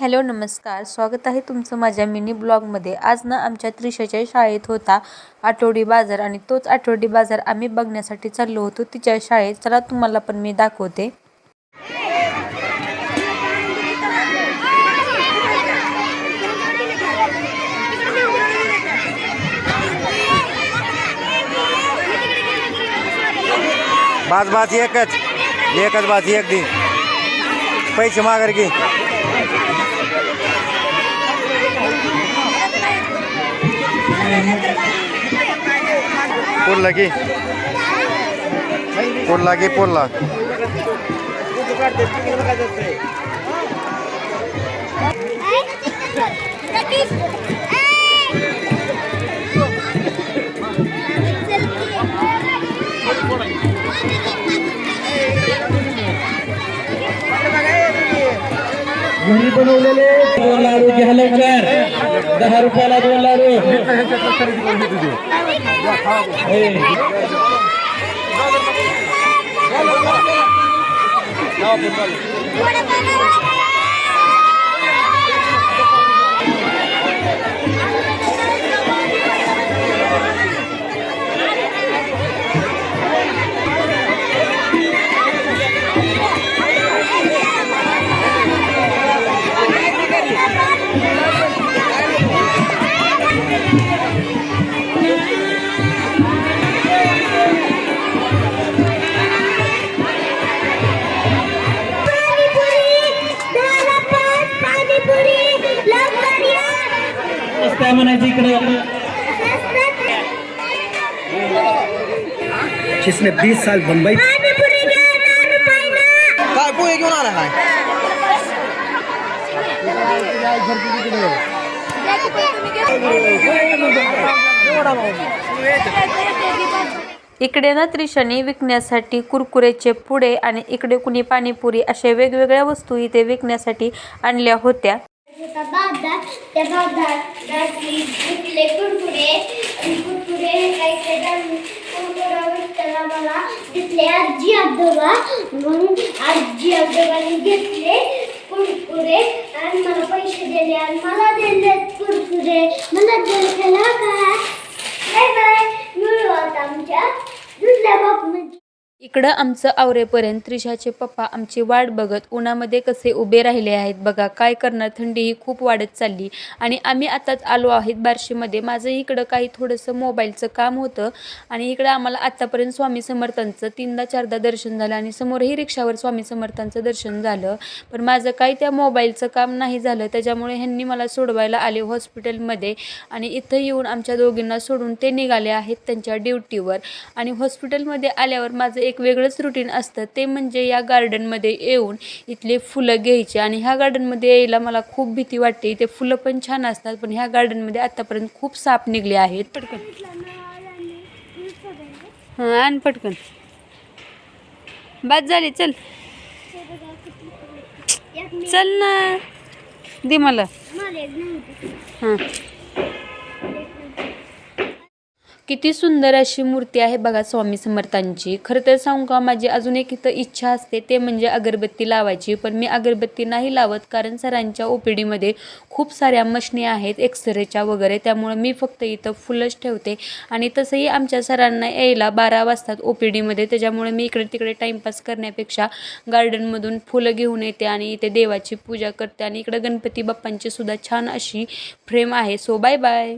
Hello नमस्कार. स्वागत आहे तुमचं माझ्या मिनी ब्लॉगमध्ये. आज ना आमच्या त्रिशाच्या शाळेत होता आठवडी बाजार आणि तोच आठवडी बाजार आम्ही बघण्यासाठी चाललो होतो तिच्या शाळेत. चला तुम्हाला पण मी दाखवते. बाज बाज एकच. एकच बाज एक दिन पैसे माघार घे. पोरला की पोरला घे पोरला घरी बनवलेले दोन लाडू घ्या लवकर. दहा रुपयाला दोन लाडू. हे. काय म्हणायचं इकडे? जिसने 20 साल बम्बई काय पोहे घेऊन आला काय? इकडे ना त्रिशाने विकण्यासाठी कुरकुरेचे पुडे आणि इकडे कुणी पाणीपुरी अशा वेगवेगळ्या वस्तू इथे विकण्यासाठी आणल्या होत्या. होता बाजार त्या बाजारातली विकले कुरकुरे कुरकुरे हे काही काही कुरकुरा मला तिथले आजी आजोबा म्हणून आजी आजोबाने घेतले कुरकुरे आणि मला पैसे दिले आणि मला दिले कुरकुरे मला दिले केला काय बाय बाय मिळू आता आमच्या दुसऱ्या बापमध्ये इकडं आमचं आवरेपर्यंत त्रिशाचे पप्पा आमची वाट बघत उन्हामध्ये कसे उभे राहिले आहेत बघा काय करणार? थंडी ही खूप वाढत चालली. आणि आम्ही आताच आलो आहेत बार्शीमध्ये. माझं इकडं काही थोडंसं मोबाईलचं काम होतं आणि इकडं आम्हाला आत्तापर्यंत स्वामी समर्थांचं तीनदा चारदा दर्शन झालं आणि समोरही रिक्षावर स्वामी समर्थांचं दर्शन झालं. पण माझं काही त्या मोबाईलचं काम नाही झालं. त्याच्यामुळे ह्यांनी मला सोडवायला आले हॉस्पिटलमध्ये आणि इथं येऊन आमच्या दोघींना सोडून ते निघाले आहेत त्यांच्या ड्युटीवर. आणि हॉस्पिटलमध्ये आल्यावर माझं एक वेगळंच रुटीन असतं. ते म्हणजे या गार्डनमध्ये येऊन इथले फुलं घ्यायचे आणि ह्या गार्डनमध्ये यायला मला खूप भीती वाटते. इथे फुलं पण छान असतात पण ह्या गार्डनमध्ये आत्तापर्यंत खूप साप निघले आहेत. पटकन. हां आण पटकन. बाद झाली चल. चल ना. दे मला. हां. किती सुंदर अशी मूर्ती आहे बघा स्वामी समर्थांची. खरं तर सांगू का माझी अजून एक इथं इच्छा असते ते म्हणजे अगरबत्ती लावायची. पण मी अगरबत्ती नाही लावत कारण सरांच्या ओ पी डीमध्ये खूप साऱ्या मशनी आहेत एक्सरेच्या वगैरे. त्यामुळं मी फक्त इथं फुलंच ठेवते. आणि तसंही आमच्या सरांना यायला बारा वाजतात ओ पी डीमध्ये त्याच्यामुळे मी इकडे तिकडे टाईमपास करण्यापेक्षा गार्डनमधून फुलं घेऊन येते आणि इथे देवाची पूजा करते. आणि इकडे गणपती बाप्पांची सुद्धा छान अशी फ्रेम आहे. So bye bye